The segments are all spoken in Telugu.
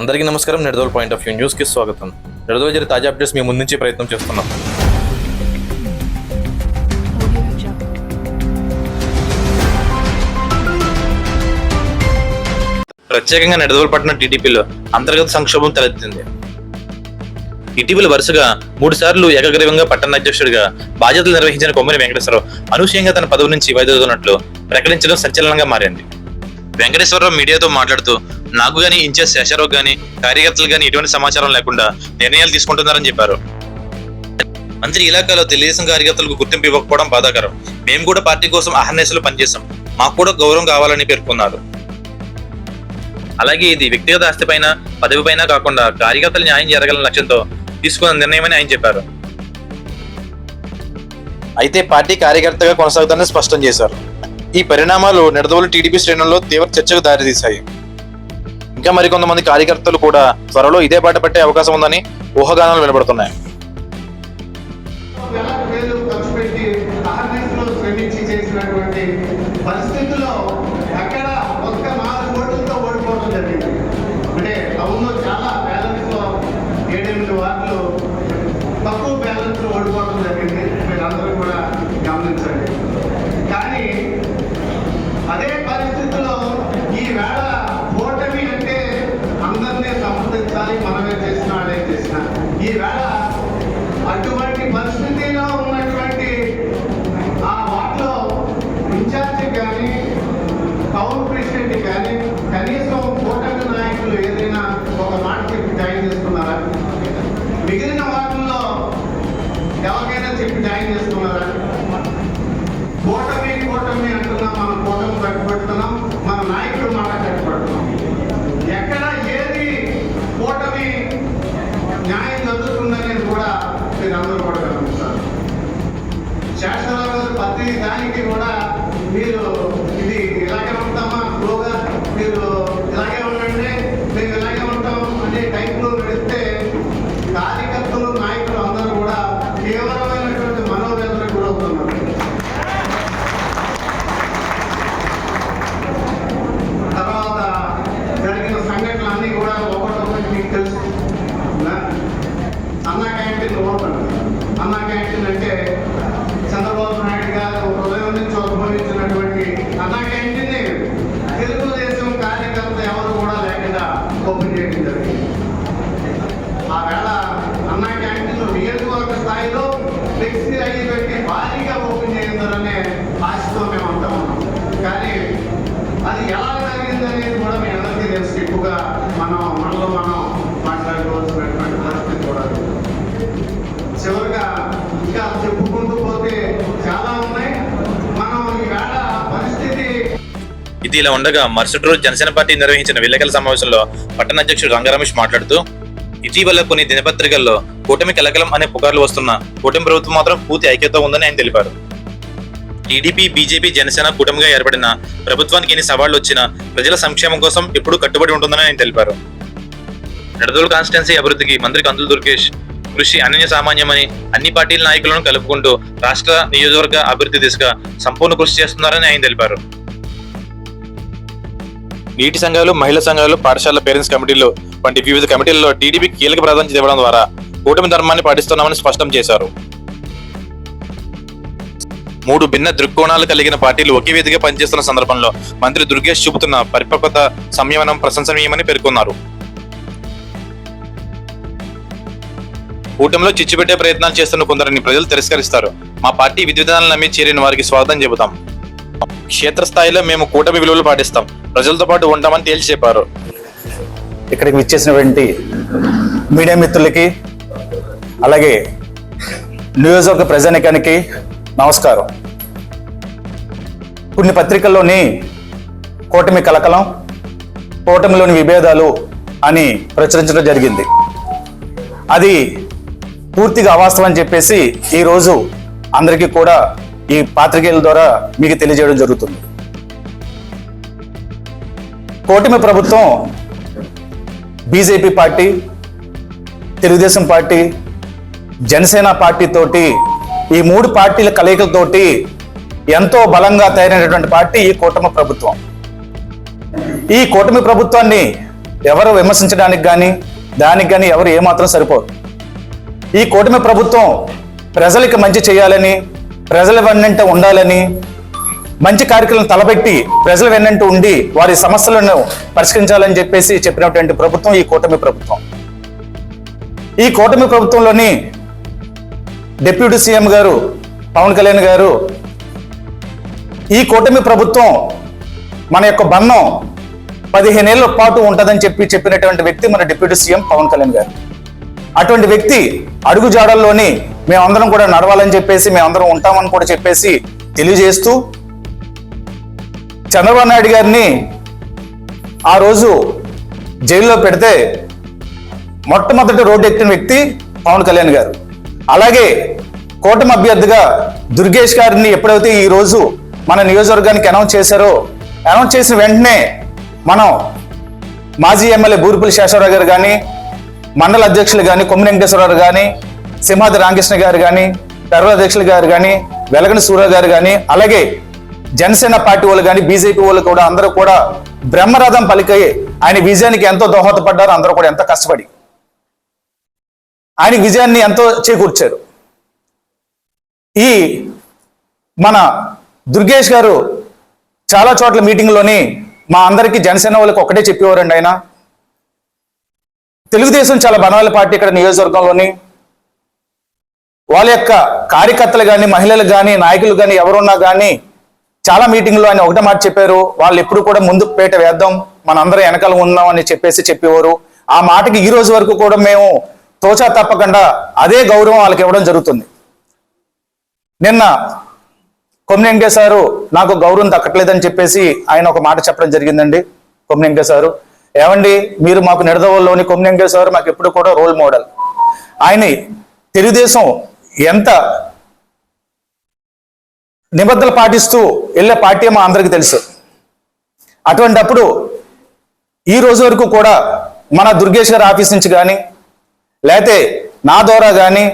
అందరికీ నమస్కారం. నిడదోల్ పాయింట్ ఆఫ్ వ్యూ న్యూస్కి స్వాగతం. నిడదోల్ జరిగే తాజా అప్డేట్స్ మీ ముందుంచి ప్రయత్నం చేస్తున్నాం. ప్రత్యేకంగా నిడదోల్ పట్టణ టీడీపీలో అంతర్గత సంక్షోభం తలెత్తింది. ఇటీవల వరుసగా మూడు సార్లు ఏకగ్రీవంగా పట్టణ అధ్యక్షుడిగా బాధ్యతలు నిర్వహించిన కొమ్మరి వెంకటేశ్వరరావు అనూహ్యంగా తన పదవి నుంచి వైదొలుగుతున్నట్లు ప్రకటించడం సంచలనంగా మారింది. వెంకటేశ్వరరావు మీడియాతో మాట్లాడుతూ నాకు గాని ఇన్ఛార్జ్ శేషారావు గాని కార్యకర్తలు గాని ఎటువంటి సమాచారం లేకుండా నిర్ణయాలు తీసుకుంటున్నారని చెప్పారు. మంత్రి ఇలాకాలో తెలుగుదేశం కార్యకర్తలకు గుర్తింపు ఇవ్వకపోవడం బాధాకరం. మేము కూడా పార్టీ కోసం అహర్నేసులు పనిచేశాం. మాకు కూడా గౌరవం కావాలని పేర్కొన్నారు. అలాగే ఇది వ్యక్తిగత ఆస్తి పైన పదవి పైన కాకుండా కార్యకర్తలు న్యాయం జరగాలన్న లక్ష్యంతో తీసుకున్న నిర్ణయమని ఆయన చెప్పారు. అయితే పార్టీ కార్యకర్తగా కొనసాగుతానని స్పష్టం చేశారు. ఈ పరిణామాలు నిడదవోలు టీడీపీ శ్రేణుల్లో తీవ్ర చర్చకు దారితీశాయి. ఇంకా మరికొంతమంది కార్యకర్తలు కూడా త్వరలో ఇదే బాట పట్టే అవకాశం ఉందని ఊహాగానాలు వినబడుతున్నాయి పరిస్థితుల్లో ఒక్క నాలుగు ఓట్లతో ఓడిపోవడం జరిగింది అంటే టౌన్లో చాలా ఏడెనిమిది వార్డులు తక్కువ ఓడిపోవడం జరిగింది మీరందరూ కూడా గమనించండి కానీ అదే పరిస్థితుల్లో ఈ వేళ ఓటమి అంటే అందరినీ సంప్రదించాలి మనమే చేసిన అదే చేసిన ఈవేళ అటువంటి పరిస్థితిలో ఉన్నటువంటి ఆ వార్డులో ఇన్ఛార్జ్ కానీ టౌన్ ప్రెసిడెంట్ కానీ కనీసం కూటమి నాయకులు ఏదైనా ఒక మాట చెప్పి జాయిన్ చేసుకున్నారా? మిగిలిన వార్డుల్లో ఎవరికైనా చెప్పి జాయిన్ చేసుకున్నారా? కూటమి కూటమి అంటున్నాం మనం కూటమి కట్టుబెడుతున్నాం ఉద్భవించినటువంటి అన్నా ఇది ఇలా ఉండగా మరుసటి రోజు జనసేన పార్టీ నిర్వహించిన విలేకరుల సమావేశంలో పట్టణ అధ్యక్షుడు రంగారమేష్ మాట్లాడుతూ ఇటీవల కొన్ని దినపత్రికల్లో కూటమి కలకలం అనే పుకార్లు వస్తున్న కూటమి ప్రభుత్వం మాత్రం పూర్తి ఐక్యత ఉందని ఆయన తెలిపారు. టీడీపీ బీజేపీ జనసేన కూటమిగా ఏర్పడిన ప్రభుత్వానికి ఎన్ని సవాళ్ళు వచ్చినా ప్రజల సంక్షేమం కోసం ఎప్పుడూ కట్టుబడి ఉంటుందని ఆయన తెలిపారు. నడదోలు కాన్స్టిట్యున్సీ అభివృద్ధికి మంత్రి కందులు దుర్గేష్ కృషి అనన్య సామాన్యమని అన్ని పార్టీల నాయకులను కలుపుకుంటూ రాష్ట్ర నియోజకవర్గ అభివృద్ధి దిశగా సంపూర్ణ కృషి చేస్తున్నారని ఆయన తెలిపారు. నీటి సంఘాలు మహిళా సంఘాలు పాఠశాల పేరెంట్స్ కమిటీలు వంటి వివిధ కమిటీల్లో టీడీపీ కీలక ప్రాధాన్యత ఇవ్వడం ద్వారా కూటమి ధర్మాన్ని పాటిస్తున్నామని స్పష్టం చేశారు. మూడు భిన్న దృక్కోణాలు కలిగిన పార్టీలు ఒకే వేదికగా పనిచేస్తున్న సందర్భంలో మంత్రి దుర్గేష్ చూపుతున్న పరిపక్వత సంయమనం ప్రశంసనీయమని పేర్కొన్నారు. కూటమిలో చిచ్చుపెట్టే ప్రయత్నాలు చేస్తున్న కొందరిని ప్రజలు తిరస్కరిస్తారు. మా పార్టీ విధి విధానాలను నమ్మి చేరిన వారికి స్వాగతం చెబుతాం. క్షేత్రస్థాయిలో మేము కూటమి విలువలు పాటిస్తాం. ప్రజలతో పాటు ఉంటామని తేల్చి చెప్పారు ఇక్కడికి విచ్చేసినటువంటి మీడియా మిత్రులకి అలాగే నియోజకవర్గ ప్రజానికానికి నమస్కారం. కొన్ని పత్రికల్లోని కూటమి కలకలం కూటమిలోని విభేదాలు అని ప్రచురించడం జరిగింది. అది పూర్తిగా అవాస్తవం అని చెప్పేసి ఈరోజు అందరికీ కూడా ఈ పాత్రికేయుల ద్వారా మీకు తెలియజేయడం జరుగుతుంది. కూటమి ప్రభుత్వం BJP party Telugu Desam party Janasena party తోటి ఈ మూడు పార్టీల కలయికలతోటి ఎంతో బలంగా తయారైనటువంటి పార్టీ ఈ కూటమి ప్రభుత్వం. ఈ కూటమి ప్రభుత్వాన్ని ఎవరు విమర్శించడానికి కానీ దానికి కానీ ఎవరు ఏమాత్రం సరిపోరు. ఈ కూటమి ప్రభుత్వం ప్రజలకి మంచి చేయాలని ప్రజల వెన్నంట ఉండాలని మంచి కార్యక్రమం తలపెట్టి ప్రజల వెన్నంట ఉండి వారి సమస్యలను పరిష్కరించాలని చెప్పేసి చెప్పినటువంటి ప్రభుత్వం ఈ కూటమి ప్రభుత్వం. ఈ కూటమి ప్రభుత్వంలోని డిప్యూటీ సీఎం గారు పవన్ కళ్యాణ్ గారు ఈ కూటమి ప్రభుత్వం మన యొక్క బంధం పదిహేనేళ్ళ పాటు ఉంటుందని చెప్పి చెప్పినటువంటి వ్యక్తి మన డిప్యూటీ సీఎం పవన్ కళ్యాణ్ గారు. అటువంటి వ్యక్తి అడుగుజాడల్లోని మేమందరం కూడా నడవాలని చెప్పేసి మేమందరం ఉంటామని కూడా చెప్పేసి తెలియజేస్తూ చంద్రబాబు నాయుడు గారిని ఆ రోజు జైల్లో పెడితే మొట్టమొదటి రోడ్డు ఎక్కిన వ్యక్తి పవన్ కళ్యాణ్ గారు. అలాగే కూటమి అభ్యర్థిగా దుర్గేష్ గారిని ఎప్పుడైతే ఈ రోజు మన నియోజకవర్గానికి అనౌన్స్ చేశారో అనౌన్స్ చేసిన వెంటనే మనం మాజీ ఎమ్మెల్యే బూరిపల్లి శేషవరావు గారు కానీ మండల అధ్యక్షులు కానీ కొమ్మి వెంకటేశ్వరరావు కానీ సింహాద్రి రామకృష్ణ గారు కానీ టర్వ అధ్యక్షులు గారు కానీ వెలగని సూర్య గారు కానీ అలాగే జనసేన పార్టీ వాళ్ళు కానీ బీజేపీ వాళ్ళు కూడా అందరూ కూడా బ్రహ్మరథం పలికయ్యి ఆయన విజయానికి ఎంతో దోహదపడ్డారు అందరూ కూడా ఎంత కష్టపడి. ఆయన విజయాన్ని ఎంతో చేకూర్చారు. ఈ మన దుర్గేష్ గారు చాలా చోట్ల మీటింగ్లోని మా అందరికీ జనసేన వాళ్ళకి ఒకటే చెప్పేవారండి ఆయన. తెలుగుదేశం చాలా బలమైన పార్టీ ఇక్కడ నియోజకవర్గంలోని వాళ్ళ యొక్క కార్యకర్తలు కానీ మహిళలు కానీ నాయకులు కానీ ఎవరున్నా కానీ చాలా మీటింగ్లో ఆయన ఒకటే మాట చెప్పారు. వాళ్ళు ఎప్పుడు కూడా ముందు పేట వేద్దాం మనందరం వెనకాల ఉందాం అని చెప్పేసి చెప్పేవారు. ఆ మాటకి ఈ రోజు వరకు కూడా మేము తోచా తప్పకుండా అదే గౌరవం వాళ్ళకి ఇవ్వడం జరుగుతుంది. నిన్న కొమ్మిన సారు నాకు గౌరవం దక్కట్లేదని చెప్పేసి ఆయన ఒక మాట చెప్పడం జరిగిందండి కొమ్మిన సారు. ఏమండి మీరు మాకు నిడదవల్లోని కొమ్మిన సారు మాకు ఎప్పుడు కూడా రోల్ మోడల్. ఆయన తెలుగుదేశం ఎంత నిబద్ధలు పాటిస్తూ వెళ్ళే పార్టీ మా అందరికీ తెలుసు. అటువంటప్పుడు ఈ రోజు వరకు కూడా మన దుర్గేష్ గారి ఆఫీస్ నుంచి కానీ లేతే నా ద్వారా కానీ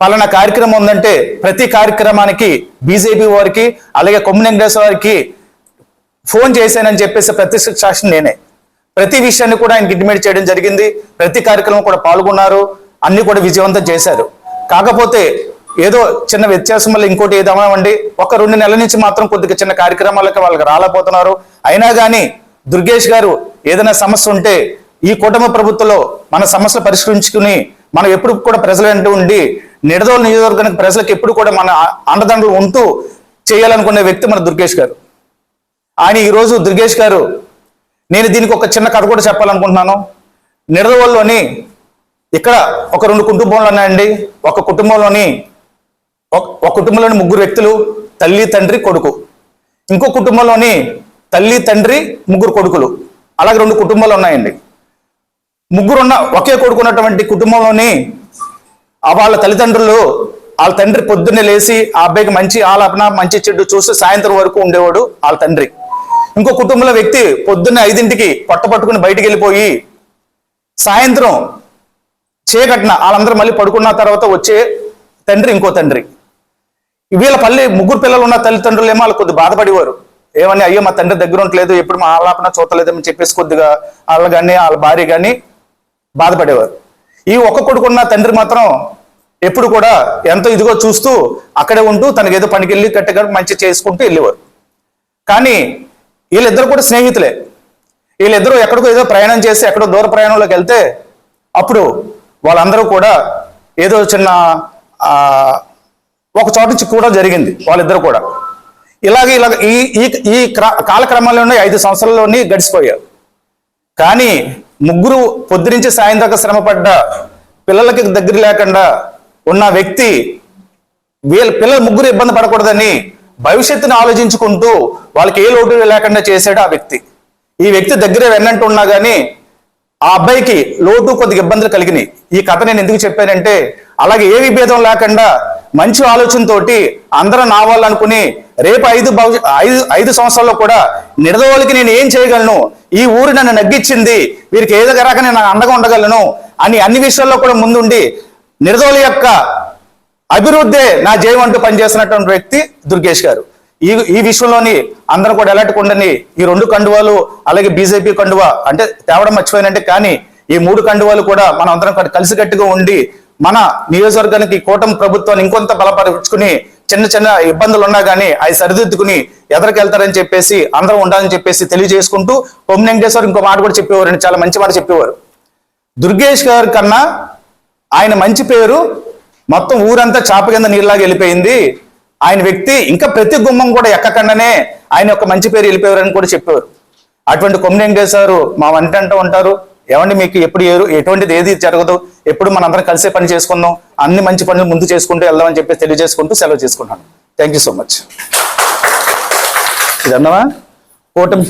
పలానా కార్యక్రమం ఉందంటే ప్రతి కార్యక్రమానికి బీజేపీ వారికి అలాగే కొమ్మినెంకటేశ్వర వారికి ఫోన్ చేశానని చెప్పేసి ప్రత్యక్ష సాక్షి నేనే. ప్రతి విషయాన్ని కూడా ఆయనకి ఇంటిమేట్ చేయడం జరిగింది. ప్రతి కార్యక్రమం కూడా పాల్గొన్నారు. అన్ని కూడా విజయవంతం చేశారు. కాకపోతే ఏదో చిన్న వ్యత్యాసం వల్ల ఇంకోటి ఏదామండి ఒక రెండు నెలల నుంచి మాత్రం కొద్దిగా చిన్న కార్యక్రమాలకు వాళ్ళకి రాలేకపోతున్నారు. అయినా కానీ దుర్గేష్ గారు ఏదైనా సమస్య ఉంటే ఈ కుటుంబ ప్రభుత్వంలో మన సమస్యలు పరిష్కరించుకుని మనం ఎప్పుడు కూడా ప్రజలు వెంట ఉండి నిడదోల నియోజకవర్గానికి ప్రజలకు ఎప్పుడు కూడా మన అండదండలు ఉంటూ చేయాలనుకునే వ్యక్తి మన దుర్గేష్ గారు. ఆయన ఈరోజు దుర్గేష్ గారు నేను దీనికి ఒక చిన్న కథ కూడా చెప్పాలనుకుంటున్నాను. నిడదవోలులోని ఇక్కడ ఒక రెండు కుటుంబాలు ఉన్నాయండి. ఒక కుటుంబంలోని ఒక ఒక కుటుంబంలోని ముగ్గురు వ్యక్తులు తల్లి తండ్రి కొడుకు. ఇంకో కుటుంబంలోని తల్లి తండ్రి ముగ్గురు కొడుకులు. అలాగే రెండు కుటుంబాలు ఉన్నాయండి. ముగ్గురున్న ఒకే కొడుకు ఉన్నటువంటి కుటుంబంలోని వాళ్ళ తల్లిదండ్రులు వాళ్ళ తండ్రి పొద్దున్నే లేచి ఆ అబ్బాయికి మంచి ఆలాపన మంచి చెడ్డు చూసి సాయంత్రం వరకు ఉండేవాడు వాళ్ళ తండ్రి. ఇంకో కుటుంబంలో వ్యక్తి పొద్దున్నే ఐదింటికి పొట్ట పట్టుకుని బయటికి వెళ్ళిపోయి సాయంత్రం చీకటిన వాళ్ళందరూ మళ్ళీ పడుకున్న తర్వాత వచ్చే తండ్రి ఇంకో తండ్రి. వీళ్ళ పల్లి ముగ్గురు పిల్లలు ఉన్న తల్లిదండ్రులు ఏమో వాళ్ళు కొద్దిగా బాధపడేవారు. ఏమని అయ్యో మా తండ్రి దగ్గర ఉండలేదు ఎప్పుడు మా ఆలాపన చూడలేదని చెప్పేసి కొద్దిగా వాళ్ళ కానీ వాళ్ళ భార్య కానీ బాధపడేవారు. ఈ ఒక్క కొడుకున్న తండ్రి మాత్రం ఎప్పుడు కూడా ఎంతో ఇదిగో చూస్తూ అక్కడే ఉంటూ తనకి ఏదో పనికి వెళ్ళి గట్టిగా మంచి చేసుకుంటూ వెళ్ళేవారు. కానీ వీళ్ళిద్దరు కూడా స్నేహితులే. వీళ్ళిద్దరూ ఎక్కడికో ఏదో ప్రయాణం చేసి ఎక్కడో దూర ప్రయాణంలోకి వెళ్తే అప్పుడు వాళ్ళందరూ కూడా ఏదో చిన్న ఒక చోట నుంచి కూడా జరిగింది వాళ్ళిద్దరు కూడా. ఇలాగే ఇలాగ ఈ ఈ ఈ కాలక్రమంలోనే ఐదు సంవత్సరాల్లోనే గడిచిపోయారు. కానీ ముగ్గురు పొద్దునుంచి సాయంత్రం శ్రమపడ్డ పిల్లలకి దగ్గర లేకుండా ఉన్న వ్యక్తి వీళ్ళ పిల్లలు ముగ్గురు ఇబ్బంది పడకూడదని భవిష్యత్తుని ఆలోచించుకుంటూ వాళ్ళకి ఏ లోటు లేకుండా చేశాడు ఆ వ్యక్తి. ఈ వ్యక్తి దగ్గర వెన్నంటున్నా కానీ ఆ అబ్బాయికి లోటు కొద్దిగా ఇబ్బందులు కలిగినాయి. ఈ కథ నేను ఎందుకు చెప్పానంటే అలాగే ఏ విభేదం లేకుండా మంచి ఆలోచనతోటి అందరూ నా వాళ్ళు అనుకుని రేపు ఐదు భవిష్య ఐదు ఐదు సంవత్సరాల్లో కూడా నిడదవోలికి నేను ఏం చేయగలను? ఈ ఊరు నన్ను నగ్గించింది వీరికి ఏదో రకంగా నేను అండగా ఉండగలను? అని అన్ని విషయాల్లో కూడా ముందుండి నిడదవోలి యొక్క అభివృద్ధే నా జయం అంటూ పనిచేస్తున్నటువంటి వ్యక్తి దుర్గేష్ గారు. ఈ ఈ విషయంలోని అందరూ కూడా ఎలాంటి ఉండని ఈ రెండు కండువాలు అలాగే బీజేపీ కండువా అంటే తేవడం మర్చిపోయినంటే కానీ ఈ మూడు కండువాలు కూడా మనం అందరం కూడా కలిసికట్టుగా ఉండి మన నియోజకవర్గానికి కూటమి ప్రభుత్వాన్ని ఇంకొంత బలపరుచుకుని చిన్న చిన్న ఇబ్బందులు ఉన్నా కానీ అవి సరిదిద్దుకుని ఎదరికెళ్తారని చెప్పేసి అందరం ఉండాలని చెప్పేసి తెలియజేసుకుంటూ పొమ్మి ఇంకో మాట కూడా చెప్పేవారు చాలా మంచి మాట చెప్పేవారు. దుర్గేష్ గారి కన్నా ఆయన మంచి పేరు మొత్తం ఊరంతా చాప కింద నీళ్ళలాగా వెళ్ళిపోయింది. ఆయన వ్యక్తి ఇంకా ప్రతి గుమ్మం కూడా ఎక్కకుండానే ఆయన యొక్క మంచి పేరు వెళ్ళిపోయారని కూడా చెప్పారు. అటువంటి కొమ్మిడి సారు మా వంట అంటూ ఉంటారు. ఏమండి మీకు ఎప్పుడు ఏరు ఎటువంటిది ఏది జరగదు ఎప్పుడు మనందరం కలిసే పని చేసుకుందాం అన్ని మంచి పనులు ముందు చేసుకుంటూ వెళ్దామని చెప్పి తెలియజేసుకుంటూ సెలవు చేసుకుంటాను థ్యాంక్ యూ సో మచ్ ఇది అన్నవా కూటమి